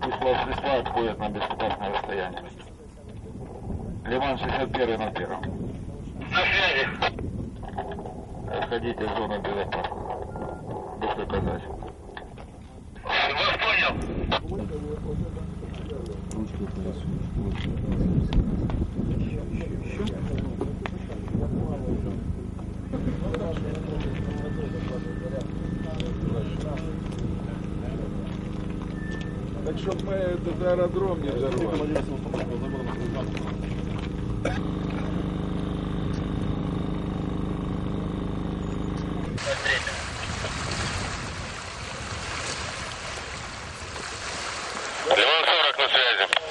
Пусть вас весла отходят на безопасное расстояние. Лиман 61 на первом. На связи. Отходите в зону безопасности. Быстро казать. Вас понял. Так щоб ми этот аеродром не взорвали. Лимон 40 на связи.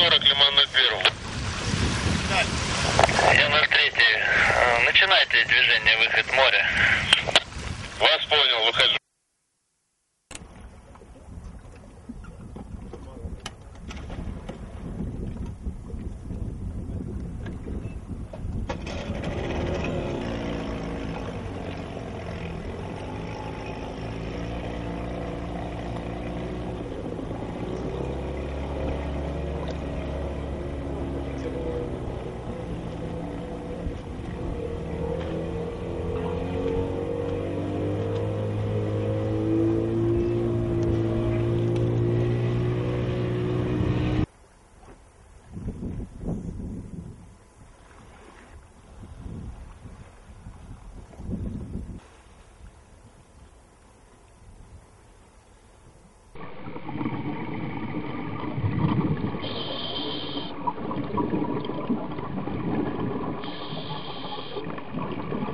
40, Лиман 01. Я 03. Э, Начинайте движение, выход моря. Вас понял, выхожу.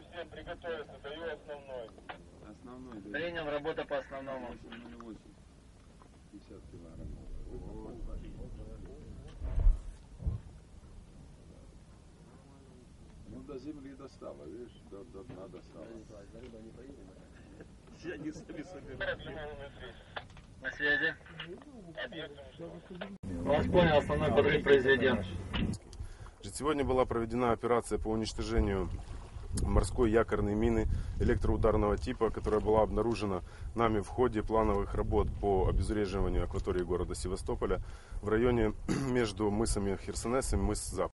Всем, приготовиться, даю основной. Основной, да, Принял работа по основному. 808. 50 килограмм. Ну, до земли достало, видишь, до, до дна достало. На связи. Вас понял, основной подрыв произведен. Сегодня была проведена операция по уничтожению морской якорной мины электроударного типа, которая была обнаружена нами в ходе плановых работ по обезвреживанию акватории города Севастополя в районе между мысами Херсонес и мыс Запад.